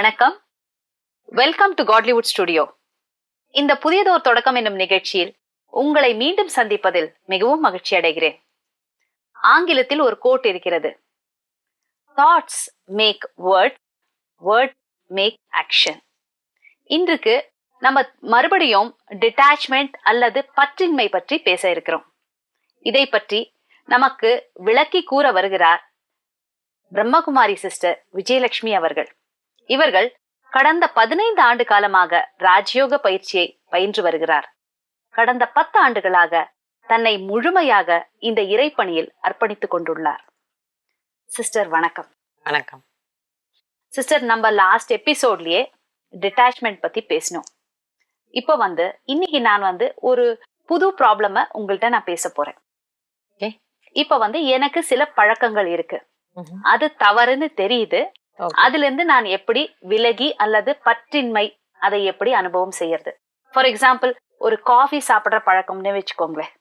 வணக்கம். Welcome to காட்லிவுட் studio இந்த புதியதோர் தொடக்கம் என்னும் நிகழ்ச்சியில் உங்களை மீண்டும் சந்திப்பதில் மிகவும் மகிழ்ச்சி அடைகிறேன். ஆங்கிலத்தில் ஒரு கோட் இருக்கிறது. That's make word word make action இன்றுக்கு நம்ம மறுபடியும் டிட்டாச்மெண்ட் அல்லது பற்றின்மை பற்றி பேச இருக்கிறோம். இதை பற்றி நமக்கு விளக்கி கூற வருகிறார் பிரம்மகுமாரி சிஸ்டர் விஜயலட்சுமி அவர்கள். இவர்கள் கடந்த பதினைந்து ஆண்டு காலமாக ராஜயோக பயிற்சியை பயின்று வருகிறார். கடந்த பத்து ஆண்டுகளாக தன்னை முழுமையாக இந்த இறைப்பணியில் அர்ப்பணித்துக் கொண்டுள்ளார். சிஸ்டர் வணக்கம். வணக்கம். சிஸ்டர் நம்ம லாஸ்ட் எபிசோட்லயே டிட்டாச்மெண்ட் பத்தி பேசினோம். இப்போ வந்து இன்னைக்கு நான் வந்து ஒரு புது ப்ராப்ளம உங்கள்ட்ட நான் பேச போறேன். இப்ப வந்து எனக்கு சில பழக்கங்கள் இருக்கு. அது தவறுன்னு தெரியுது. அதுல இருந்து நான் எப்படி விலகி அல்லது பற்றின்மை அதை எப்படி அனுபவம் செய்யறது? ஃபார் எக்ஸாம்பிள் ஒரு காஃபி சாப்பிடுற பழக்கம்னு வச்சுக்கோங்களேன்.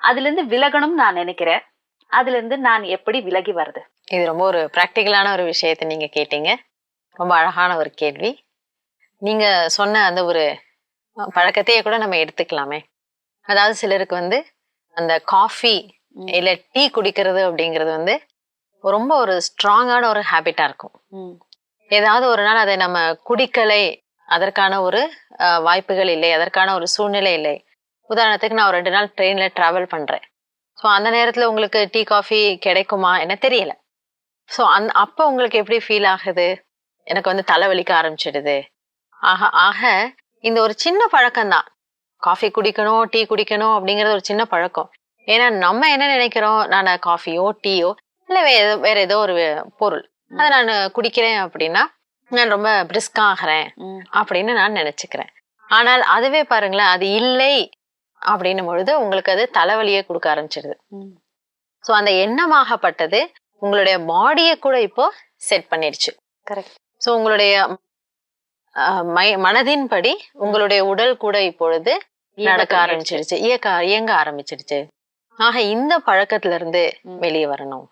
அதுல இருந்து விலகணும்னு நான் நினைக்கிறேன். அதுல இருந்து நான் எப்படி விலகி வருது இது ரொம்ப ஒரு ப்ராக்டிக்கலான ஒரு விஷயத்தை நீங்க கேட்டீங்க. ரொம்ப அழகான ஒரு கேள்வி. நீங்க சொன்ன அந்த ஒரு பழக்கத்தையே கூட நம்ம எடுத்துக்கலாமே. அதாவது சிலருக்கு வந்து அந்த காஃபி. இல்ல டீ குடிக்கிறது அப்படிங்கிறது வந்து ரொம்ப ஒரு ஸ்ட்ராங்கான ஒரு ஹேபிட்டா இருக்கும். ம், ஏதாவது ஒரு நாள் அதை நம்ம குடிக்கலை அதற்கான ஒரு வாய்ப்புகள் இல்லை அதற்கான ஒரு சூழ்நிலை இல்லை. உதாரணத்துக்கு நான் ஒரு ரெண்டு நாள் ட்ரெயின்ல டிராவல் பண்றேன். ஸோ அந்த நேரத்துல உங்களுக்கு டீ காஃபி கிடைக்குமா? என்ன தெரியல. ஸோ அந் அப்போ உங்களுக்கு எப்படி ஃபீல் ஆகுது? எனக்கு வந்து தலைவலிக்க ஆரம்பிச்சிடுது. ஆக ஆக இந்த ஒரு சின்ன பழக்கம்தான் காஃபி குடிக்கணும் டீ குடிக்கணும் அப்படிங்கிறது ஒரு சின்ன பழக்கம். ஏன்னா நம்ம என்ன நினைக்கிறோம்? நான் காஃபியோ டீயோ இல்லை வேற ஏதோ வேற ஏதோ ஒரு பொருள். அதை நான் குடிக்கிறேன் அப்படின்னா நான் ரொம்ப பிரிஸ்கா ஆகிறேன் அப்படின்னு நான் நினைச்சுக்கிறேன். ஆனால் அதுவே பாருங்களேன் அது இல்லை அப்படின்னும் பொழுது உங்களுக்கு அது தலைவலியே கொடுக்க ஆரம்பிச்சிடுது ஸோ அந்த எண்ணமாகப்பட்டது உங்களுடைய பாடியை கூட இப்போ செட் பண்ணிடுச்சு correct. ஸோ உங்களுடைய மனதின்படி உங்களுடைய உடல் கூட இப்பொழுது நடக்க ஆரம்பிச்சிடுச்சு இயக்க இயங்க ஆரம்பிச்சிடுச்சு ஆக இந்த பழக்கத்துல இருந்து. வெளியே வரணும்.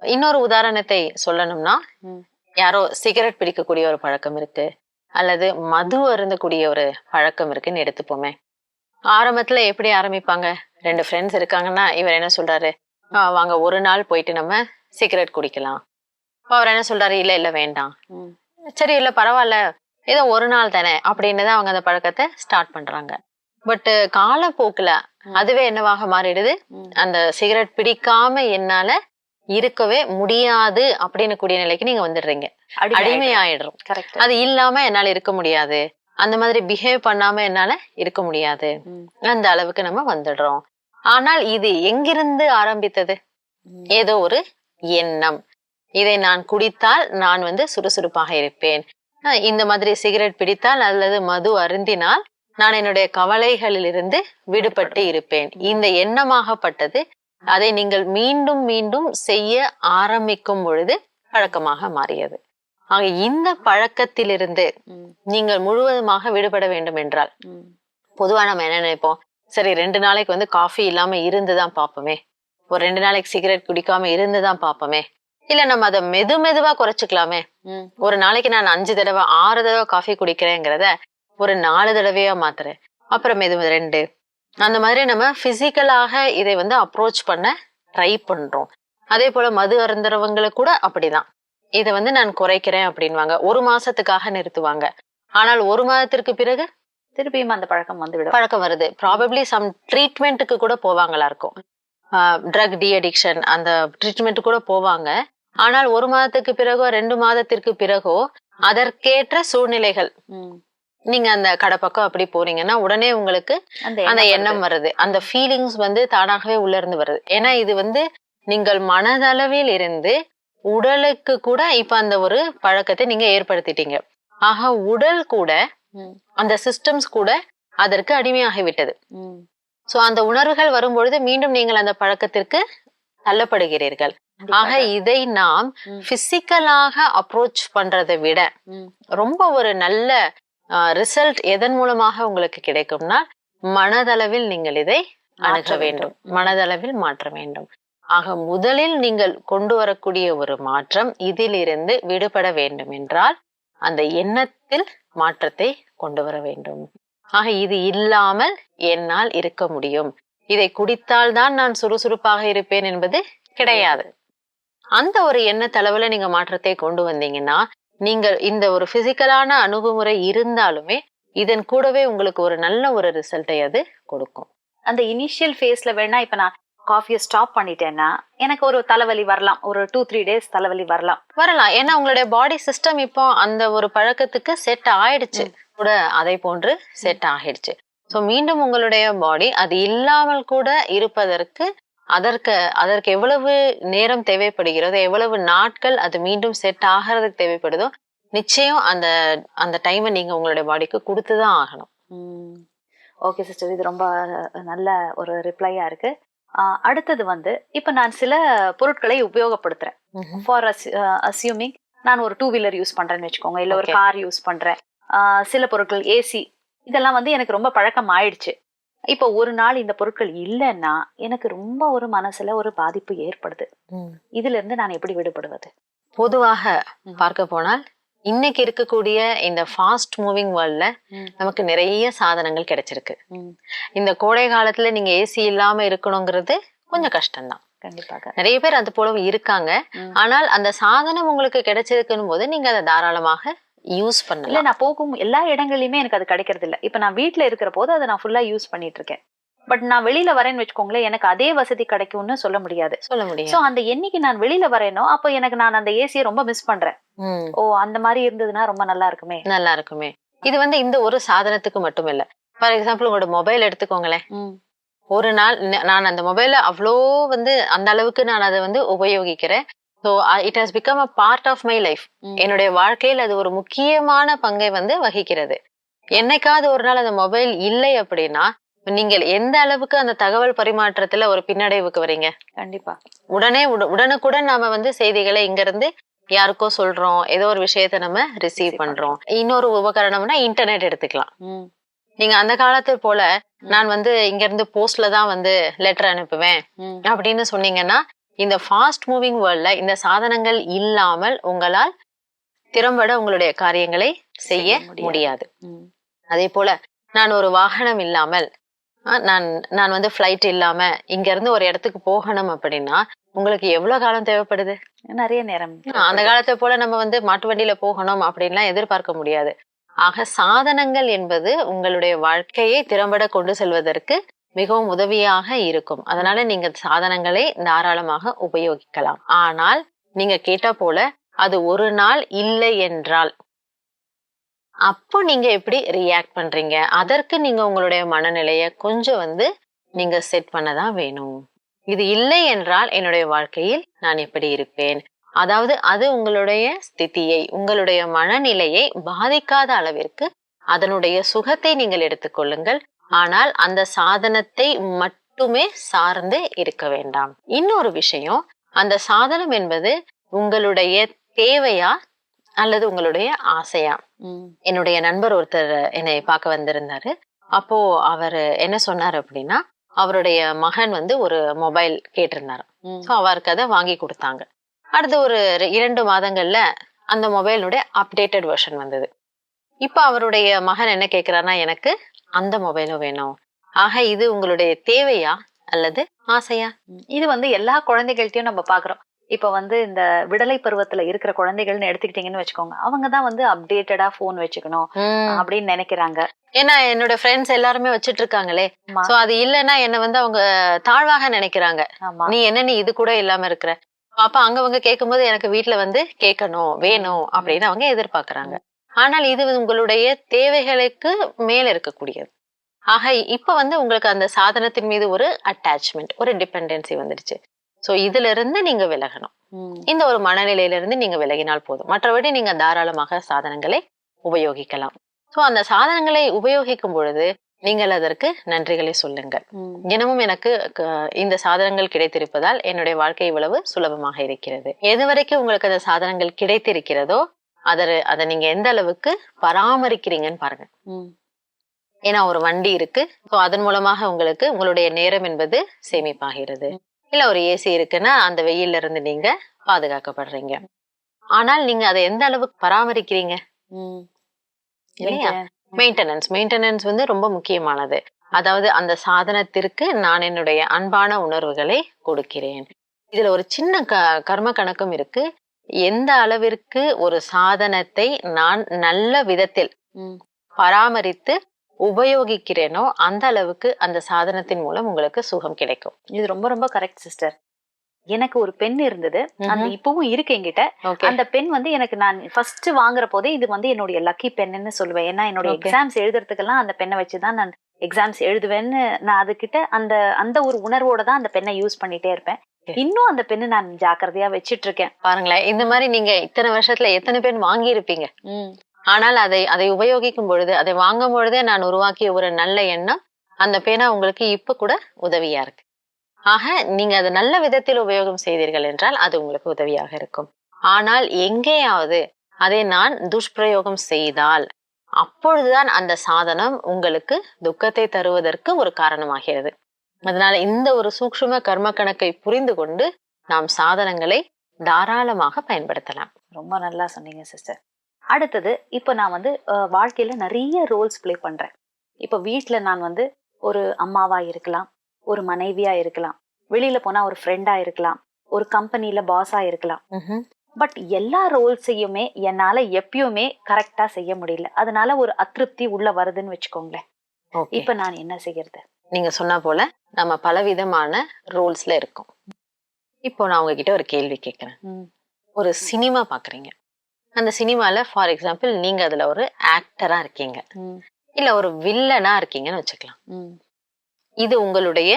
இன்னொரு உதாரணத்தை சொல்லணும்னா. யாரோ சிகரெட் பிடிக்கக்கூடிய ஒரு பழக்கம் இருக்கு அல்லது மது அருந்தக்கூடிய ஒரு பழக்கம் இருக்குன்னு எடுத்துப்போமே. ஆரம்பத்துல எப்படி ஆரம்பிப்பாங்க? ரெண்டு ஃப்ரெண்ட்ஸ் இருக்காங்கன்னா இவர் என்ன சொல்றாரு? "ஆ, வாங்க ஒரு நாள் போயிட்டு நம்ம சிகரெட் குடிக்கலாம். அவர் என்ன சொல்றாரு? இல்ல இல்ல வேண்டாம். சரி இல்ல பரவாயில்ல ஏதோ ஒரு நாள் தானே அப்படின்னு தான் அவங்க அந்த பழக்கத்தை ஸ்டார்ட் பண்றாங்க. பட் காலப்போக்குல அதுவே என்னவாக மாறிடுது? அந்த சிகரெட் பிடிக்காம என்னால இருக்கவே முடியாது அப்படின்னு கூடிய நிலைக்கு நீங்க வந்துடுறீங்க. அடிமை ஆயிடுறோம். அது இல்லாம என்னால இருக்க முடியாது. அந்த மாதிரி பிஹேவ் பண்ணாம என்னால இருக்க முடியாது. அந்த அளவுக்கு நம்ம வந்துடுறோம். ஆனால் இது எங்கிருந்து ஆரம்பித்தது? ஏதோ ஒரு எண்ணம். இதை நான் குடித்தால் நான் வந்து சுறுசுறுப்பாக இருப்பேன். இந்த மாதிரி சிகரெட் பிடித்தால் அல்லது மது அருந்தினால் நான் என்னுடைய கவலைகளிலிருந்து விடுபட்டு இருப்பேன். இந்த எண்ணமாகப்பட்டது அதை நீங்கள் மீண்டும் மீண்டும் செய்ய ஆரம்பிக்கும் பொழுது பழக்கமாக மாறியது. ஆக இந்த பழக்கத்திலிருந்து நீங்கள் முழுவதுமாக விடுபட வேண்டும் என்றால் பொதுவா நம்ம என்ன நினைப்போம்? சரி ரெண்டு நாளைக்கு வந்து காஃபி இல்லாம இருந்துதான் பார்ப்போமே. ஒரு ரெண்டு நாளைக்கு சிகரெட் குடிக்காம இருந்துதான் பார்ப்போமே. இல்ல நம்ம அதை மெது மெதுவா குறைச்சுக்கலாமே. ஒரு நாளைக்கு நான் அஞ்சு தடவை ஆறு தடவை காஃபி குடிக்கிறேங்கிறத ஒரு நாலு தடவையா மாத்துறேன். அப்புறம் மெது ரெண்டு அந்த மாதிரி நம்ம பிசிக்கலாக இதை வந்து அப்ரோச் பண்ண ட்ரை பண்றோம். அதே போல மது அருந்துறவங்களுக்கு கூட அப்படிதான். இதை வந்து நான் குறைக்கிறேன் அப்படின்வாங்க. ஒரு மாசத்துக்காக நிறுத்துவாங்க. ஆனால் ஒரு மாதத்திற்கு பிறகு திருப்பியும் அந்த பழக்கம் வந்து பழக்கம் வருது. ப்ராபப்ளி சம் ட்ரீட்மெண்ட்டுக்கு கூட போவாங்களா இருக்கும். ட்ரக் டி அடிக்ஷன் அந்த ட்ரீட்மெண்ட் கூட போவாங்க. ஆனால் ஒரு மாதத்துக்கு பிறகோ ரெண்டு மாதத்திற்கு பிறகோ அதற்கேற்ற சூழ்நிலைகள் நீங்க அந்த கடை பக்கம் அப்படி போறீங்கன்னா உடனே உங்களுக்கு அந்த எண்ணம் வருது. அந்த ஃபீலிங்ஸ் வந்து தானாகவே உள்ள இருந்து வருது. ஏன்னா இது வந்து நீங்கள் மனதளவில் இருந்து உடலுக்கு கூட இப்ப அந்த ஒரு பழக்கத்தை நீங்க ஏற்படுத்திட்டீங்க. ஆக உடல் கூட அந்த சிஸ்டம்ஸ் கூட அதற்கு அடிமையாகி விட்டது ம், சோ அந்த உணர்வுகள் வரும்பொழுது மீண்டும் நீங்கள் அந்த பழக்கத்திற்கு தள்ளப்படுகிறீர்கள். ஆக. இதை நாம் பிசிக்கலாக அப்ரோச் பண்றதை விட ரொம்ப ஒரு நல்ல ரிசல்ட் எதன் மூலமாக உங்களுக்கு கிடைக்கும்னா மனதளவில் நீங்கள் இதை அணுக வேண்டும். வேண்டும். மனதளவில் மாற்ற வேண்டும். ஆக முதலில் நீங்கள் கொண்டு வரக்கூடிய ஒரு மாற்றம் இதிலிருந்து விடுபட வேண்டும் என்றால் அந்த எண்ணத்தில் மாற்றத்தை கொண்டு வர வேண்டும். ஆக இது இல்லாமல் என்னால் இருக்க முடியும். இதை குடித்தால் தான் நான் சுறுசுறுப்பாக இருப்பேன் என்பது கிடையாது. அந்த ஒரு எண்ண தளவுல நீங்க மாற்றத்தை கொண்டு வந்தீங்கன்னா நீங்கள் இந்த ஒரு பிசிக்கலான அணுகுமுறை இருந்தாலுமே இதன் கூடவே உங்களுக்கு ஒரு நல்ல ஒரு ரிசல்ட்டை அது கொடுக்கும். அந்த இனிஷியல் ஃபேஸ்ல வேணா இப்ப நான் காஃபியை ஸ்டாப் பண்ணிட்டேன்னா எனக்கு ஒரு தலைவலி வரலாம். ஒரு டூ த்ரீ டேஸ் தலைவலி வரலாம். வரலாம். ஏன்னா உங்களுடைய பாடி சிஸ்டம் இப்போ அந்த ஒரு பழக்கத்துக்கு செட் ஆயிடுச்சு. கூட அதை போன்று செட் ஆகிடுச்சு ஸோ மீண்டும் உங்களுடைய பாடி அது இல்லாமல் கூட இருப்பதற்கு அதற்கு அதற்கு எவ்வளவு நேரம் தேவைப்படுகிறதோ எவ்வளவு நாட்கள் அது மீண்டும் செட் ஆகிறதுக்கு தேவைப்படுதோ நிச்சயம் அந்த அந்த டைமை நீங்க உங்களுடைய பாடிக்கு கொடுத்துதான் ஆகணும். ஓகே சிஸ்டர் இது ரொம்ப நல்ல ஒரு ரிப்ளையா இருக்கு. அடுத்தது வந்து இப்ப நான் சில பொருட்களை உபயோகப்படுத்துறேன். ஃபார் அசியூமிங் நான் ஒரு டூ வீலர் யூஸ் பண்றேன்னு வச்சுக்கோங்க. இல்ல ஒரு. கார் யூஸ் பண்றேன். சில பொருட்கள் ஏசி இதெல்லாம் வந்து எனக்கு ரொம்ப பழக்கம் ஆயிடுச்சு இப்போ ஒரு நாள் இந்த பொருட்கள் இல்லைன்னா எனக்கு ரொம்ப ஒரு மனசுல ஒரு பாதிப்பு ஏற்படுது. இதுல இருந்து நான் எப்படி விடுபடுவது? பொதுவாக. பார்க்க போனால் இன்னைக்கு இருக்கக்கூடிய இந்த ஃபாஸ்ட் மூவிங் வேர்ல்ட்ல நமக்கு நிறைய சாதனங்கள் கிடைச்சிருக்கு. இந்த கோடை காலத்துல நீங்க ஏசி இல்லாம இருக்கணுங்கிறது கொஞ்சம் கஷ்டம்தான். கண்டிப்பாக. நிறைய பேர் அது போல இருக்காங்க. ஆனால் அந்த சாதனம் உங்களுக்கு கிடைச்சிருக்குன்னு போது நீங்க அதை தாராளமாக யூஸ் இல்ல பண்ணலாம் நான் போகும் எல்லா இடங்கள்லயுமே எனக்கு அது கிடைக்கிறது இல்ல இப்ப நான் வீட்ல இருக்கிற போது அதை நான் ஃபுல்லா யூஸ் பண்ணிட்டு இருக்கேன். பட் நான் வெளியில வரேன்னு வச்சுக்கோங்களேன் எனக்கு அதே வசதி கிடைக்கும்னு சொல்ல முடியாது. சொல்ல சோ முடியும் அந்த என்னைக்கு நான் வெளியில வரேனோ அப்போ எனக்கு நான் அந்த ஏசியை ரொம்ப மிஸ் பண்றேன். ஓ அந்த மாதிரி இருந்ததுன்னா ரொம்ப நல்லா இருக்குமே. நல்லா இருக்குமே. இது வந்து இந்த ஒரு சாதனத்துக்கு மட்டும் இல்ல. ஃபார் எக்ஸாம்பிள் உங்களோட மொபைல் எடுத்துக்கோங்களேன். ஒரு நாள் நான் அந்த மொபைல அவ்வளோ வந்து அந்த அளவுக்கு நான் அதை வந்து உபயோகிக்கிறேன். So it has become a part of my life. என்னுடைய வாழ்க்கையில் அது ஒரு முக்கியமான பங்கை வந்து வகிக்கிறது. என்னைக்காவது ஒரு நாள் அந்த மொபைல் இல்லை அப்படின்னா நீங்கள் எந்த அளவுக்கு அந்த தகவல் பரிமாற்றத்துல ஒரு பின்னடைவுக்கு வரீங்க? கண்டிப்பா. உடனே உட- உடனுக்குடன் நாம வந்து செய்திகளை இங்க இருந்து யாருக்கோ சொல்றோம். ஏதோ ஒரு விஷயத்த நம்ம ரிசீவ் பண்றோம். இன்னொரு உபகரணம்னா இன்டர்நெட் எடுத்துக்கலாம். நீங்க அந்த காலத்து போல நான் வந்து இங்க இருந்து போஸ்ட்ல தான் வந்து லெட்டர் அனுப்புவேன் அப்படின்னு சொன்னீங்கன்னா இந்த ஃபாஸ்ட் மூவிங் வேர்ல்ட்ல இந்த சாதனங்கள் இல்லாமல் உங்களால் திறம்பட உங்களுடைய காரியங்களை செய்ய முடியாது. அதே போல நான் ஒரு வாகனம் இல்லாமல் நான் நான் வந்து ஃப்ளைட் இல்லாம இங்க இருந்து ஒரு இடத்துக்கு போகணும் அப்படின்னா உங்களுக்கு எவ்வளவு காலம் தேவைப்படுது? நிறைய நேரம் அந்த காலத்தை போல நம்ம வந்து மாட்டு வண்டியில போகணும் அப்படின்லாம் எதிர்பார்க்க முடியாது. ஆக சாதனங்கள் என்பது உங்களுடைய வாழ்க்கையை திறம்பட கொண்டு செல்வதற்கு மிகவும் உதவியாக இருக்கும். அதனால நீங்க சாதனங்களை தாராளமாக உபயோகிக்கலாம். ஆனால் நீங்க கேட்ட போல அது ஒரு நாள் இல்லை என்றால். அப்போ நீங்க எப்படி ரியாக்ட் பண்றீங்க? அதற்கு நீங்க உங்களுடைய மனநிலைய கொஞ்சம் வந்து நீங்க செட் பண்ணதான் வேணும். இது இல்லை என்றால் என்னுடைய வாழ்க்கையில் நான் எப்படி இருப்பேன்? அதாவது அது உங்களுடைய ஸ்திதியை உங்களுடைய மனநிலையை பாதிக்காத அளவிற்கு அதனுடைய சுகத்தை நீங்கள் எடுத்துக்கொள்ளுங்கள். ஆனால் அந்த சாதனத்தை மட்டுமே சார்ந்து இருக்க வேண்டாம். இன்னொரு விஷயம் அந்த சாதனம் என்பது உங்களுடைய தேவையா அல்லது உங்களுடைய ஆசையா? என்னுடைய நண்பர் ஒருத்தர் என்னை பார்க்க வந்திருந்தாரு. அப்போ அவர் என்ன சொன்னார் அப்படின்னா அவருடைய மகன் வந்து ஒரு மொபைல் கேட்டிருந்தாரு. ஸோ அவருக்கு அதை வாங்கி கொடுத்தாங்க. அடுத்த ஒரு இரண்டு மாதங்கள்ல அந்த மொபைலுடைய அப்டேட்டட் வெர்ஷன் வந்தது. இப்போ அவருடைய மகன் என்ன கேட்கிறாருன்னா எனக்கு அந்த மொபைலும் வேணும். ஆக இது உங்களுடைய தேவையா? அல்லது ஆசையா. இது வந்து எல்லா குழந்தைகள்ட்டையும் நம்ம பாக்குறோம். இப்ப வந்து இந்த விடலை பருவத்துல இருக்கிற குழந்தைகள்னு எடுத்துக்கிட்டீங்கன்னு வச்சுக்கோங்க. அவங்க தான் வந்து அப்டேட்டடா போன் வச்சுக்கணும் அப்படின்னு நினைக்கிறாங்க. ஏன்னா என்னோட ஃப்ரெண்ட்ஸ் எல்லாருமே வச்சிட்டு இருக்காங்களே. சோ அது இல்லைன்னா என்ன வந்து அவங்க தாழ்வாக நினைக்கிறாங்க. நீ என்ன நீ இது கூட இல்லாம இருக்கிற? அப்ப அங்கவங்க கேட்கும்போது எனக்கு வீட்ல வந்து கேட்கணும் வேணும் அப்படின்னு அவங்க எதிர்பார்க்கறாங்க ஆனால் இது உங்களுடைய தேவைகளுக்கு மேல இருக்கக்கூடியது. ஆக இப்ப வந்து உங்களுக்கு அந்த சாதனத்தின் மீது ஒரு அட்டாச்மெண்ட் ஒரு டிபெண்டன்சி வந்துடுச்சு. சோ இதுல இருந்து நீங்க விலகணும். இந்த ஒரு மனநிலையில இருந்து நீங்க விலகினால் போதும். மற்றபடி நீங்க தாராளமாக சாதனங்களை உபயோகிக்கலாம். சோ அந்த சாதனங்களை உபயோகிக்கும் பொழுது நீங்கள் அதற்கு நன்றிகளை சொல்லுங்கள். தினமும் எனக்கு இந்த சாதனங்கள் கிடைத்திருப்பதால் என்னுடைய வாழ்க்கை இவ்வளவு சுலபமாக இருக்கிறது. எது வரைக்கும் உங்களுக்கு அந்த சாதனங்கள் கிடைத்திருக்கிறதோ அதை அதை நீங்க எந்த அளவுக்கு பராமரிக்கிறீங்கன்னு பாருங்க. ஏன்னா ஒரு வண்டி இருக்கு. ஸோ அதன் மூலமாக உங்களுக்கு உங்களுடைய நேரம் என்பது சேமிப்பாகிறது. இல்ல ஒரு ஏசி இருக்குன்னா அந்த வெயில்ல இருந்து நீங்க பாதுகாக்கப்படுறீங்க. ஆனால் நீங்க அதை எந்த அளவுக்கு பராமரிக்கிறீங்க? இல்லையா? மெயின்டெனன்ஸ் மெயின்டெனன்ஸ் வந்து ரொம்ப முக்கியமானது. அதாவது அந்த சாதனத்திற்கு நான் என்னுடைய அன்பான உணர்வுகளை கொடுக்கிறேன். இதுல ஒரு சின்ன க கர்ம கணக்கும் இருக்கு. எந்த அளவிற்கு ஒரு சாதனத்தை நான் நல்ல விதத்தில். பராமரித்து உபயோகிக்கிறேனோ அந்த அளவுக்கு அந்த சாதனத்தின் மூலம் உங்களுக்கு சுகம் கிடைக்கும் இது ரொம்ப ரொம்ப கரெக்ட் சிஸ்டர் எனக்கு ஒரு பெண் இருந்தது அந்த. இப்பவும் இருக்கு என்கிட்ட அந்த பென் வந்து எனக்கு நான் ஃபர்ஸ்ட் வாங்குற போதே இது வந்து என்னுடைய லக்கி பென்னு சொல்லுவேன் ஏன்னா என்னுடைய. எக்ஸாம்ஸ் எழுதுறதுக்கெல்லாம் அந்த பெண்ணை வச்சுதான் நான் எக்ஸாம்ஸ் எழுதுவேன்னு நான் அதுகிட்ட அந்த அந்த ஒரு உணர்வோட தான் அந்த பெண்ணை யூஸ் பண்ணிட்டே இருப்பேன். இன்னும் அந்த பெண்ணு நான் ஜாக்கிரதையா வச்சிட்டு இருக்கேன் பாருங்களேன் இந்த மாதிரி நீங்க இத்தனை வருஷத்துல எத்தனை பேர் வாங்கி இருப்பீங்க ஆனால் அதை அதை உபயோகிக்கும் பொழுது அதை வாங்கும் பொழுதே நான் உருவாக்கிய ஒரு நல்ல எண்ணம் அந்த பேனா உங்களுக்கு இப்ப கூட உதவியா இருக்கு. ஆக நீங்க அதை நல்ல விதத்தில் உபயோகம் செய்தீர்கள் என்றால் அது உங்களுக்கு உதவியாக இருக்கும். ஆனால் எங்கேயாவது அதை நான் துஷ்பிரயோகம் செய்தால் அப்பொழுதுதான் அந்த சாதனம் உங்களுக்கு துக்கத்தை தருவதற்கு ஒரு காரணமாகிறது. அதனால இந்த ஒரு சூக்ஷ்ம கர்ம கணக்கை புரிந்து கொண்டு நாம் சாதனங்களை தாராளமாக பயன்படுத்தலாம். ரொம்ப நல்லா சொன்னீங்க சிஸ்டர் அடுத்தது இப்போ நான் வந்து வாழ்க்கையில நிறைய ரோல்ஸ் ப்ளே பண்றேன். இப்போ வீட்ல நான் வந்து ஒரு அம்மாவா இருக்கலாம் ஒரு மனைவியா இருக்கலாம் வெளியில போனா ஒரு ஃப்ரெண்டா இருக்கலாம் ஒரு கம்பெனில பாஸா இருக்கலாம். பட் எல்லா ரோல்ஸையுமே என்னால எப்பயுமே கரெக்டா செய்ய முடியல. அதனால ஒரு அதிருப்தி உள்ள வருதுன்னு வச்சுக்கோங்களேன். இப்ப நான் என்ன செய்யறது? நீங்க சொன்னா போல நம்ம பலவிதமான ரோல்ஸ்ல இருக்கோம். இப்போ நான் உங்ககிட்ட ஒரு கேள்வி கேட்கிறேன் ஒரு சினிமா பாக்குறீங்க. அந்த சினிமால ஃபார் எக்ஸாம்பிள் நீங்க அதுல ஒரு ஆக்டரா இருக்கீங்க. இல்ல ஒரு வில்லனா இருக்கீங்கன்னு வச்சுக்கலாம். இது உங்களுடைய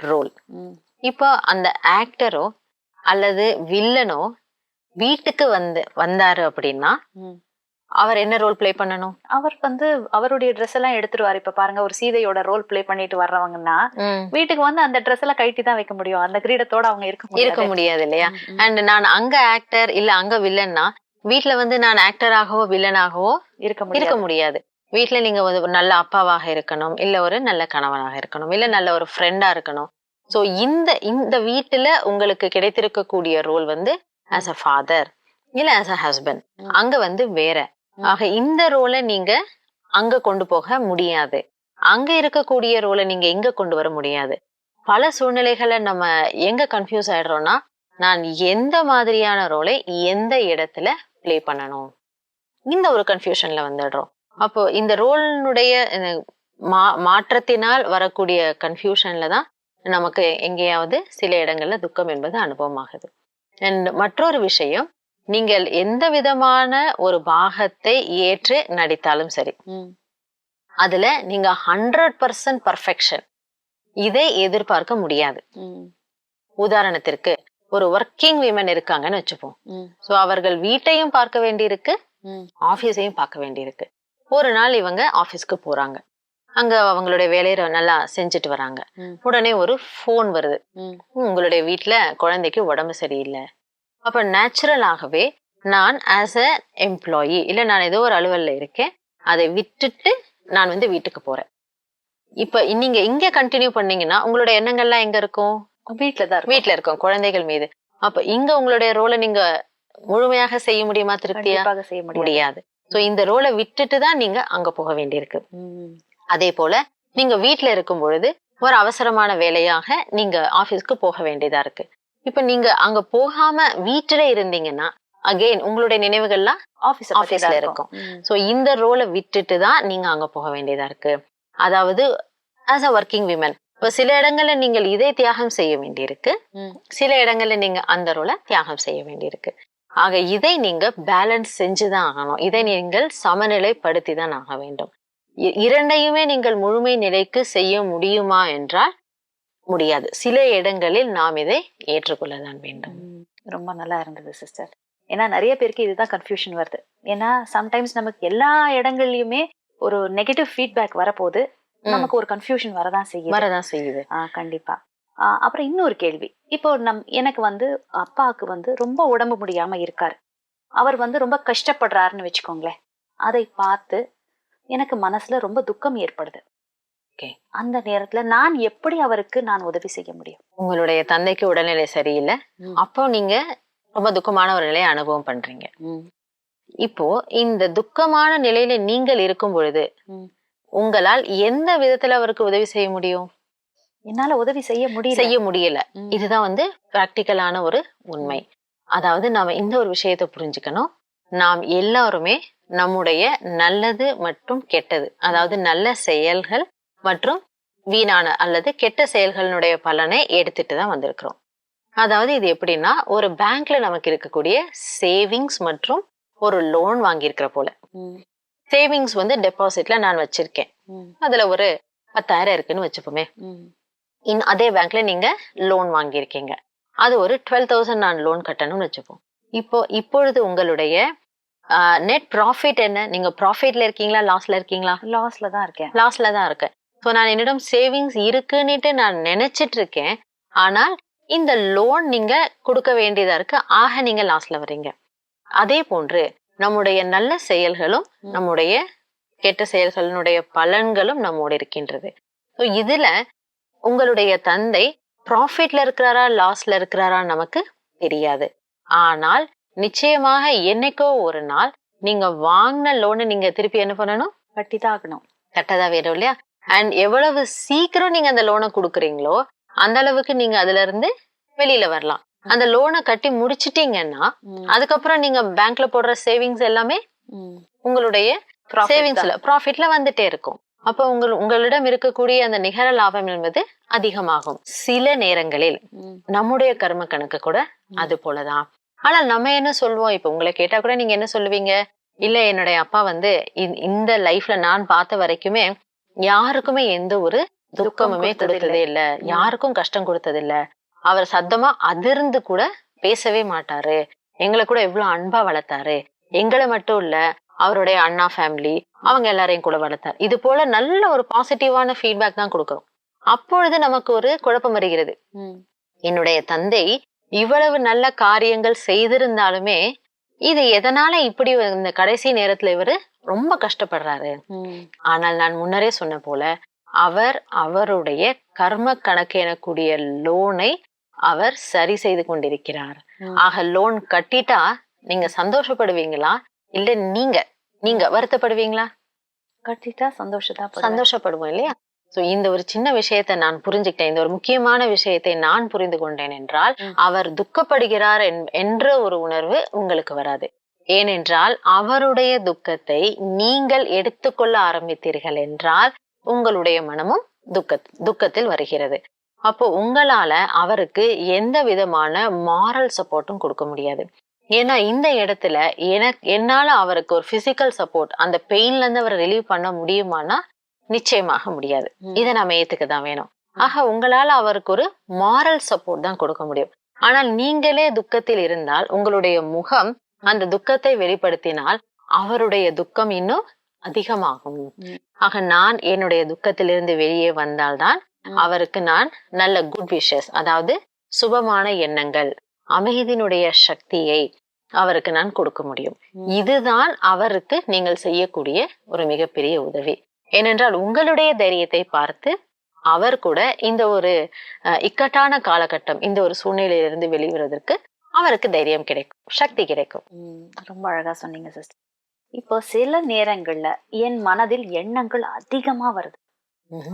ரோல். இப்போ அந்த ஆக்டரோ அல்லது வில்லனோ வீட்டுக்கு வந்து வந்தாரு அப்படின்னா. அவர் என்ன ரோல் ப்ளே பண்ணணும்? அவர் வந்து அவருடைய ட்ரெஸ் எல்லாம் எடுத்துருவாரு. இப்ப பாருங்க ஒரு சீதையோட ரோல் ப்ளே பண்ணிட்டு வர்றவங்கன்னா வீட்டுக்கு வந்து அந்த ட்ரெஸ் எல்லாம் கழட்டி தான் வைக்க முடியும். அந்த கிரீடத்தோட அவங்க இருக்க இருக்க முடியாது இல்லையா. அண்ட் நான் அங்க ஆக்டர் இல்ல அங்க வில்லன்னா வீட்ல வந்து நான் ஆக்டராகவோ வில்லனாகவோ இருக்க இருக்க முடியாது. வீட்ல நீங்க ஒரு நல்ல அப்பாவாக இருக்கணும் இல்ல ஒரு நல்ல கணவனாக இருக்கணும் இல்ல நல்ல ஒரு ஃப்ரெண்டா இருக்கணும். சோ இந்த இந்த வீட்டுல உங்களுக்கு கிடைத்திருக்கக்கூடிய ரோல் வந்து ஆஸ் அ ஃபாதர் இல்ல ஆஸ் அ ஹஸ்பண்ட். அங்க வந்து வேற. ஆக இந்த ரோலை நீங்க அங்க கொண்டு போக முடியாது. அங்க இருக்கக்கூடிய ரோலை நீங்க எங்க கொண்டு வர முடியாது. பல சூழ்நிலைகளை நம்ம எங்க கன்ஃபியூஸ் ஆயிடுறோம்னா நான் எந்த மாதிரியான ரோலை எந்த இடத்துல ப்ளே பண்ணணும்? இந்த ஒரு கன்ஃபியூஷன்ல வந்துடுறோம். அப்போ இந்த ரோலினுடைய மா மாற்றத்தினால் வரக்கூடிய கன்ஃபியூஷன்ல தான் நமக்கு எங்கேயாவது சில இடங்கள்ல துக்கம் என்பது அனுபவமாகுது. அண்ட் மற்றொரு விஷயம் நீங்கள் எந்த விதமான ஒரு பாகத்தை ஏற்று நடித்தாலும் சரி. அதுல நீங்க ஹண்ட்ரட் பர்சன்ட் பர்ஃபெக்ஷன் இதை எதிர்பார்க்க முடியாது. உதாரணத்திற்கு ஒரு ஒர்க்கிங் விமன் இருக்காங்கன்னு வச்சுப்போம். சோ அவர்கள் வீட்டையும் பார்க்க வேண்டியிருக்கு ஆபீஸையும் பார்க்க வேண்டியிருக்கு. ஒரு நாள் இவங்க ஆபீஸ்க்கு போறாங்க. அங்க அவங்களுடைய வேலையை நல்லா செஞ்சுட்டு வராங்க. உடனே ஒரு ஃபோன் வருது. உங்களுடைய வீட்ல குழந்தைக்கு உடம்பு சரியில்லை. அப்ப நேச்சுரலாகவே நான் ஆஸ் அ எம்ப்ளாயி இல்ல நான் ஏதோ ஒரு அலுவல்ல இருக்கேன் அதை விட்டுட்டு நான் வந்து வீட்டுக்கு போறேன். இப்ப நீங்க இங்க கண்டினியூ பண்ணீங்கன்னா உங்களோட எண்ணங்கள்லாம் எங்க இருக்கும்? வீட்ல தான் இருக்கும். வீட்ல இருக்கும் குழந்தைகள் மீது. அப்ப இங்க உங்களுடைய ரோலை நீங்க முழுமையாக செய்ய முடியுமா திருப்தியா? கண்டிப்பாக செய்ய முடியாது. சோ இந்த ரோலை விட்டுட்டு தான் நீங்க அங்க போக வேண்டியிருக்கு. அதே போல நீங்க வீட்ல இருக்கும் பொழுது ஒரு அவசரமான வேலையாக நீங்க ஆபீஸ்க்கு போக வேண்டியதா இருக்கு. இப்ப நீங்க அங்க போகாம வீட்டுல இருந்தீங்கன்னா அகைன் உங்களுடைய நினைவுகள்லாம் ஆபீஸ் ஆபீஸ்ல இருக்கும். சோ இந்த ரோலை விட்டுட்டு தான் நீங்க அங்க போக வேண்டியதா இருக்கு. அதாவது ஆஸ் அ ஒர்க்கிங் விமன் இப்ப சில இடங்கள்ல நீங்கள் இதை தியாகம் செய்ய வேண்டியிருக்கு. சில இடங்கள்ல நீங்க அந்த ரோலை தியாகம் செய்ய வேண்டியிருக்கு. ஆக இதை நீங்க பேலன்ஸ் செஞ்சுதான் ஆகணும். இதை நீங்கள் சமநிலைப்படுத்தி தான் ஆக வேண்டும். இரண்டையுமே நீங்கள் முழுமை நிலைக்கு செய்ய முடியுமா என்றால் முடியாது. சில இடங்களில் நாம் இதை ஏற்றுக்கொள்ளதான் வேண்டும். ரொம்ப நல்லா இருந்தது சிஸ்டர் ஏன்னா நிறைய பேருக்கு இதுதான் கன்ஃபியூஷன் வருது. ஏன்னா சம்டைம்ஸ் நமக்கு எல்லா இடங்கள்லயுமே ஒரு நெகட்டிவ் ஃபீட்பேக் வரப்போது. நமக்கு ஒரு கன்ஃபியூஷன் வரதான் செய்யுது. வரதான் செய்யுது. கண்டிப்பா. அப்புறம் இன்னொரு கேள்வி. இப்போ நம் எனக்கு வந்து அப்பாவுக்கு வந்து ரொம்ப உடம்பு முடியாம இருக்காரு. அவர் வந்து ரொம்ப கஷ்டப்படுறாருன்னு வச்சுக்கோங்களேன். அதை பார்த்து எனக்கு மனசுல ரொம்ப துக்கம் ஏற்படுது. அந்த நேரத்துல நான் எப்படி அவருக்கு நான் உதவி செய்ய முடியும்? உங்களுடைய தந்தைக்கு உடல்நிலை சரியில்லை. அப்போ நீங்க ரொம்ப துக்கமான ஒரு நிலையை அனுபவம் பண்றீங்க. இப்போ இந்த துக்கமான நிலையில நீங்கள் இருக்கும் பொழுது. உங்களால் எந்த விதத்துல அவருக்கு உதவி செய்ய முடியும்? என்னால உதவி செய்ய முடியல. செய்ய முடியல. இதுதான் வந்து பிராக்டிக்கலான ஒரு உண்மை. அதாவது நாம இந்த ஒரு விஷயத்தை புரிஞ்சுக்கணும். நாம் எல்லாருமே நம்முடைய நல்லது மற்றும் கெட்டது அதாவது நல்ல செயல்கள் மற்றும் வீணான அல்லது கெட்ட செயல்களினுடைய பலனை எடுத்துட்டு தான் வந்திருக்கிறோம். அதாவது இது எப்படின்னா ஒரு பேங்க்ல நமக்கு இருக்கக்கூடிய சேவிங்ஸ் மற்றும் ஒரு லோன் வாங்கியிருக்கிற போல. சேவிங்ஸ் வந்து டெபாசிட்ல நான் வச்சிருக்கேன். அதுல ஒரு பத்தாயிரம் இருக்குன்னு வச்சுப்போமே. இன் அதே பேங்க்ல நீங்க லோன் வாங்கியிருக்கீங்க. அது ஒரு டுவெல் தௌசண்ட் நான் லோன் கட்டணும்னு வச்சுப்போம். இப்போ இப்பொழுது உங்களுடைய நெட் ப்ராஃபிட் என்ன? நீங்க ப்ராஃபிட்ல இருக்கீங்களா? லாஸ்ல இருக்கீங்களா? லாஸ்ல தான் இருக்கேன். லாஸ்ல தான் இருக்கேன். ஸோ நான் என்னிடம் சேவிங்ஸ் இருக்குன்னுட்டு நான் நினைச்சிட்டு இருக்கேன் ஆனால் இந்த லோன் நீங்க கொடுக்க வேண்டியதா இருக்கு. ஆக நீங்க லாஸ்ல வர்றீங்க. அதே போன்று நம்முடைய நல்ல செயல்களும் நம்முடைய கெட்ட செயல்களினுடைய பலன்களும் நம்மோடு இருக்கின்றது. ஸோ இதுல உங்களுடைய தந்தை ப்ராஃபிட்ல இருக்கிறாரா லாஸ்ல இருக்கிறாரா நமக்கு தெரியாது. ஆனால் நிச்சயமாக என்னைக்கோ ஒரு நாள் நீங்க வாங்கின லோனை நீங்க திருப்பி என்ன பண்ணணும்? கட்டி தான் ஆகணும். கட்டதா வேணும் இல்லையா? அண்ட் எவ்வளவு சீக்கிரம் நீங்க அந்த லோனை கொடுக்குறீங்களோ அந்த அளவுக்கு நீங்க அதுல இருந்து வெளியில வரலாம். அந்த லோனை கட்டி முடிச்சிட்டீங்கன்னா அதுக்கப்புறம் நீங்க பேங்க்ல போடுற சேவிங்ஸ் எல்லாமே. உங்களுடைய சேவிங்ஸ்ல. ப்ராஃபிட்ல வந்துட்டே இருக்கும். அப்போ உங்கள் உங்களிடம் இருக்கக்கூடிய அந்த நிகர லாபம் என்பது அதிகமாகும். சில நேரங்களில் நம்முடைய கர்ம கணக்கு கூட. அது போலதான். ஆனால் நம்ம என்ன சொல்வோம்? இப்ப உங்களை கேட்டா கூட நீங்க என்ன சொல்லுவீங்க? இல்ல என்னுடைய அப்பா வந்து இந்த லைஃப்ல நான் பார்த்த வரைக்குமே யாருக்குமே எந்த ஒரு துக்கமுமே. கொடுத்ததே இல்ல. யாருக்கும் கஷ்டம் கொடுத்தது இல்ல அவர் சத்தமா அதிர்ந்து கூட பேசவே மாட்டாரு. எங்களை கூட எவ்வளவு அன்பா வளர்த்தாரு. எங்களை மட்டும் இல்ல அவருடைய அண்ணா ஃபேமிலி அவங்க எல்லாரையும் கூட வளர்த்தார். இது போல நல்ல ஒரு பாசிட்டிவான ஃபீட்பேக் தான் கொடுக்கிறோம். அப்பொழுது நமக்கு ஒரு குழப்பம் வருகிறது. என்னுடைய தந்தை இவ்வளவு நல்ல காரியங்கள் செய்திருந்தாலுமே இது எதனால இப்படி இந்த கடைசி நேரத்துல இவரு ரொம்ப கஷ்டப்படுறாரு? ஆனால் நான் முன்னரே சொன்ன போல அவர் அவருடைய கர்ம கணக்கு எனக்கூடிய லோனை அவர் சரி செய்து கொண்டிருக்கிறார். ஆக லோன் கட்டிட்டா நீங்க சந்தோஷப்படுவீங்களா? இல்ல நீங்க நீங்க வருத்தப்படுவீங்களா? கட்டிட்டா சந்தோஷத்தா சந்தோஷப்படுவோம் இல்லையா? சோ இந்த ஒரு சின்ன விஷயத்தை நான் புரிஞ்சுக்கிட்டேன். இந்த ஒரு முக்கியமான விஷயத்தை நான் புரிந்து கொண்டேன் என்றால். அவர் துக்கப்படுகிறார் என்- என்ற ஒரு உணர்வு உங்களுக்கு வராது. ஏனென்றால் அவருடைய துக்கத்தை நீங்கள் எடுத்துக்கொள்ள ஆரம்பித்தீர்கள் என்றால் உங்களுடைய மனமும் துக்க துக்கத்தில் வருகிறது. அப்போ உங்களால அவருக்கு எந்த விதமான மாரல் சப்போர்ட்டும் கொடுக்க முடியாது. ஏன்னா இந்த இடத்துல எனக்கு என்னால அவருக்கு ஒரு பிசிக்கல் சப்போர்ட் அந்த பெயின்ல இருந்து அவரை ரிலீவ் பண்ண முடியுமானா நிச்சயமாக முடியாது. இதை நம்ம ஏத்துக்க தான் வேணும் ஆக உங்களால அவருக்கு ஒரு மாரல் சப்போர்ட் தான் கொடுக்க முடியும் ஆனால் நீங்களே துக்கத்தில் இருந்தால் உங்களுடைய முகம் அந்த துக்கத்தை வெளிப்படுத்தினால் அவருடைய துக்கம் இன்னும் அதிகமாகும். ஆக நான் என்னுடைய துக்கத்திலிருந்து வெளியே வந்தால்தான். அவருக்கு நான் நல்ல குட் விஷஸ் அதாவது சுபமான எண்ணங்கள் அமைதியினுடைய சக்தியை அவருக்கு நான் கொடுக்க முடியும். இதுதான் அவருக்கு நீங்கள் செய்யக்கூடிய ஒரு மிகப்பெரிய உதவி ஏனென்றால் உங்களுடைய தைரியத்தை பார்த்து அவர் கூட இந்த ஒரு இக்கட்டான காலகட்டம் இந்த ஒரு சூழ்நிலையிலிருந்து வெளிவருவதற்கு அவருக்கு தைரியம் கிடைக்கும் சக்தி கிடைக்கும். ரொம்ப அழகா சொன்னீங்க சிஸ்டர். இப்போ சில நேரங்கள்ல என் மனதில் எண்ணங்கள் அதிகமா வருது.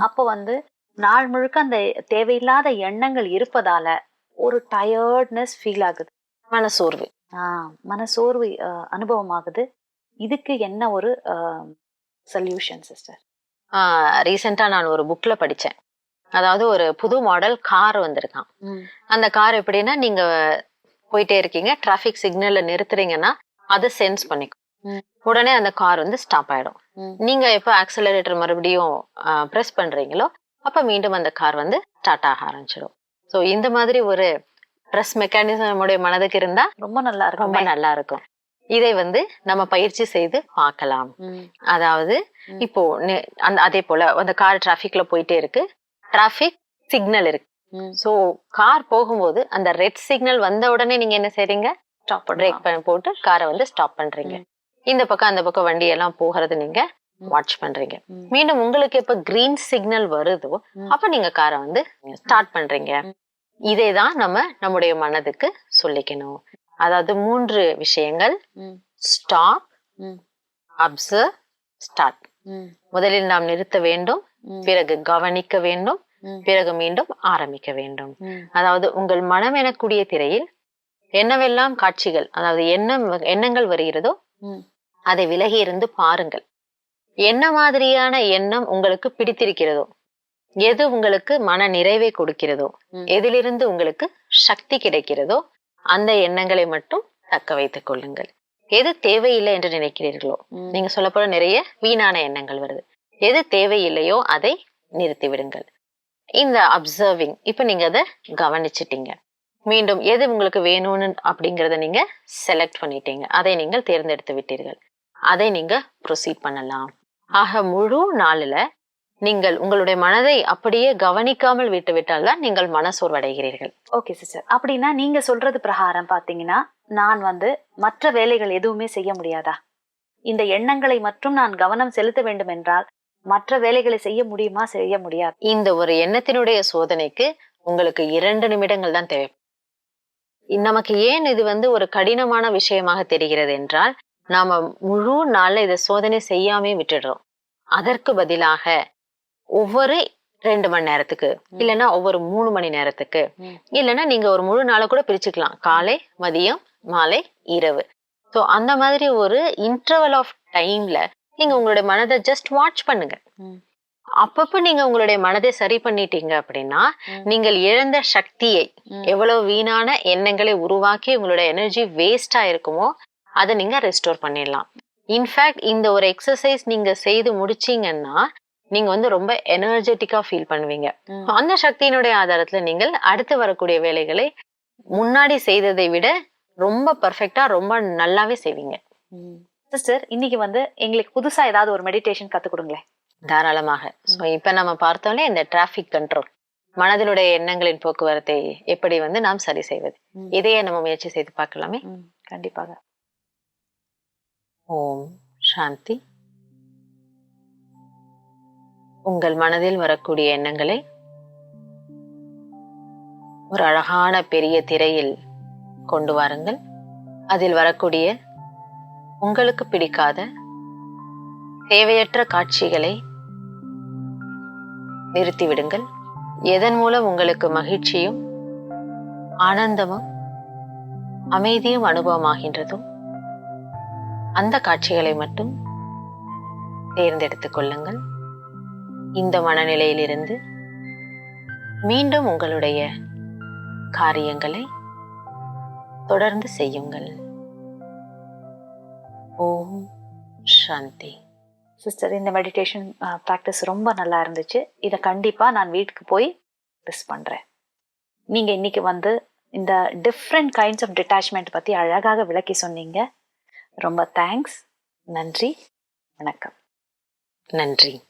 அப்போ வந்து நாள் முழுக்க அந்த தேவையில்லாத எண்ணங்கள் இருப்பதால ஒரு டயர்ட்னஸ் ஃபீல் ஆகுது. மனசோர்வு. ஆஹ் மனசோர்வு அனுபவமாகுது. இதுக்கு என்ன ஒரு சொல்யூஷன் சிஸ்டர்? ரீசெண்டா நான் ஒரு புக்ல படிச்சேன். அதாவது ஒரு புது மாடல் கார் வந்திருக்கான் அந்த கார் எப்படின்னா நீங்க போயிட்டே இருக்கீங்க டிராஃபிக் சிக்னல்ல நிறுத்துறீங்கன்னா அதை சென்ஸ் பண்ணிக்கும். உடனே அந்த கார் வந்து ஸ்டாப் ஆயிடும். ம். நீங்க எப்போ ஆக்சலரேட்டர் மறுபடியும் ப்ரெஸ் பண்றீங்களோ அப்ப மீண்டும் அந்த கார் வந்து ஸ்டார்ட் ஆக ஆரம்பிச்சிடும். ஸோ இந்த மாதிரி ஒரு ப்ரெஸ் மெக்கானிசம் நம்முடைய மனதுக்கு இருந்தா ரொம்ப நல்லா ரொம்ப இருக்கும் நல்லா இருக்கும். இதை வந்து நம்ம பயிற்சி செய்து பார்க்கலாம். அதாவது. இப்போ அதே போல அந்த கார் டிராஃபிக்ல போயிட்டே இருக்கு. டிராஃபிக் சிக்னல் இருக்கு. சோ கார் போகும்போது அந்த ரெட் சிக்னல் வந்த உடனே நீங்க என்ன செய்றீங்க? ஸ்டாப் பிரேக் போட்டு காரை வந்து ஸ்டாப் பண்றீங்க. இந்த பக்கம் அந்த பக்கம் வண்டி எல்லாம் போகிறது நீங்க. வாட்ச் பண்றீங்க. மீண்டும் உங்களுக்கு எப்ப கிரீன் சிக்னல் வருதோ. அப்ப நீங்க காரை வந்து ஸ்டார்ட் பண்றீங்க. இதே தான் நம்ம நம்முடைய மனதுக்கு சொல்லிக்கணும். அதாவது மூன்று விஷயங்கள். ஸ்டாப். அப்சர்வ் ஸ்டார்ட் முதலில் நாம் நிறுத்த வேண்டும். பிறகு கவனிக்க வேண்டும். பிறகு மீண்டும் ஆரம்பிக்க வேண்டும். அதாவது உங்கள் மனம் எனக்கூடிய திரையில் என்னவெல்லாம் காட்சிகள் அதாவது எண்ணம் எண்ணங்கள் வருகிறதோ அதை விலகி இருந்து பாருங்கள். என்ன மாதிரியான எண்ணம் உங்களுக்கு பிடித்திருக்கிறதோ எது உங்களுக்கு மன நிறைவை கொடுக்கிறதோ. எதிலிருந்து உங்களுக்கு சக்தி கிடைக்கிறதோ அந்த எண்ணங்களை மட்டும் தக்க வைத்துக் கொள்ளுங்கள். எது தேவையில்லை என்று நினைக்கிறீர்களோ. நீங்க சொல்லப்போற நிறைய வீணான எண்ணங்கள் வருது. எது தேவையில்லையோ அதை நிறுத்தி விடுங்கள். இந்த அப்சர்விங் இப்ப நீங்க அதை கவனிச்சிட்டீங்க. மீண்டும் எது உங்களுக்கு வேணும்னு அப்படிங்கறத நீங்க செலக்ட் பண்ணிட்டீங்க. அதை நீங்கள் தேர்ந்தெடுத்து விட்டீர்கள். அதை நீங்க ப்ரொசீட் பண்ணலாம். ஆக முழு நாளில் நீங்கள் உங்களுடைய மனதை அப்படியே கவனிக்காமல் விட்டு விட்டால் தான் நீங்கள் மனசோர்வடைகிறீர்கள் ஓகே சிஸ்டர் அப்படின்னா நீங்க சொல்றது பிரகாரம் பாத்தீங்கன்னா நான் வந்து மற்ற வேலைகள் எதுவுமே செய்ய முடியாதா? இந்த எண்ணங்களை மட்டும் நான் கவனம் செலுத்த வேண்டும் என்றால் மற்ற வேலைகளை செய்ய முடியுமா செய்ய முடியாது? இந்த ஒரு எண்ணத்தினுடைய சோதனைக்கு உங்களுக்கு இரண்டு நிமிடங்கள் தான் தேவை. நமக்கு ஏன் இது வந்து ஒரு கடினமான விஷயமாக தெரிகிறது என்றால் நாம முழு நாள்ல இதை சோதனை செய்யாமே விட்டுடுறோம். அதற்கு பதிலாக ஒவ்வொரு ரெண்டு மணி நேரத்துக்கு இல்லைன்னா ஒவ்வொரு மூணு மணி நேரத்துக்கு. இல்லைன்னா நீங்க ஒரு முழு நாளை கூட பிரிச்சுக்கலாம் காலை மதியம் மாலை இரவு ஸோ அந்த மாதிரி ஒரு இன்டர்வல் ஆஃப் டைம்ல நீங்க உங்களுடைய மனதை ஜஸ்ட் வாட்ச் பண்ணுங்க. அப்பப்ப நீங்க உங்களுடைய மனதை சரி பண்ணிட்டீங்க அப்படின்னா. நீங்கள் இழந்த சக்தியை. எவ்வளவு வீணான எண்ணங்களை உருவாக்கி உங்களோட எனர்ஜி வேஸ்டா இருக்குமோ அதை நீங்க ரெஸ்டோர் பண்ணிடலாம் இன்ஃபேக்ட் இந்த ஒரு எக்ஸசைஸ் நீங்க செய்து முடிச்சீங்கன்னா நீங்க வந்து ரொம்ப எனர்ஜெட்டிக்கா ஃபீல் பண்ணுவீங்க. அந்த சக்தியினுடைய ஆதாரத்துல நீங்கள் அடுத்து வரக்கூடிய வேலைகளை முன்னாடி செய்ததை விட ரொம்ப பர்ஃபெக்டா ரொம்ப நல்லாவே செய்வீங்க. சிஸ்டர் இன்னைக்கு வந்து எங்களுக்கு புதுசா ஏதாவது ஒரு மெடிடேஷன் கத்து கொடுங்களேன். தாராளமாக. ஸோ இப்ப நம்ம பார்த்தோம்லே இந்த டிராஃபிக் கண்ட்ரோல் மனதினுடைய எண்ணங்களின் போக்குவரத்தை எப்படி வந்து நாம் சரி செய்வது. இதையே நம்ம முயற்சி செய்து பார்க்கலாமே. கண்டிப்பாக. ஓம் சாந்தி. உங்கள் மனதில் வரக்கூடிய எண்ணங்களை ஒரு அழகான பெரிய திரையில் கொண்டு வாருங்கள். அதில் வரக்கூடிய உங்களுக்கு பிடிக்காத தேவையற்ற காட்சிகளை நிறுத்திவிடுங்கள் எதன் மூலம் உங்களுக்கு மகிழ்ச்சியும் ஆனந்தமும் அமைதியும் அனுபவமாகின்றதும் அந்த காட்சிகளை மட்டும் தேர்ந்தெடுத்துக் கொள்ளுங்கள். இந்த மனநிலையிலிருந்து மீண்டும் உங்களுடைய காரியங்களை தொடர்ந்து செய்யுங்கள். ஓம் சாந்தி. சிஸ்டர் இந்த மெடிடேஷன் ப்ராக்டிஸ் ரொம்ப நல்லா இருந்துச்சு. இதை கண்டிப்பா நான் வீட்டுக்கு போய் மிஸ் பண்றேன். நீங்க இன்னைக்கு வந்து இந்த டிஃப்ரெண்ட் கைண்ட்ஸ் ஆஃப் டிட்டாச்மெண்ட் பத்தி அழகாக விளக்கி சொன்னீங்க. ரொம்ப தேங்க்ஸ் நன்றி. வணக்கம். நன்றி.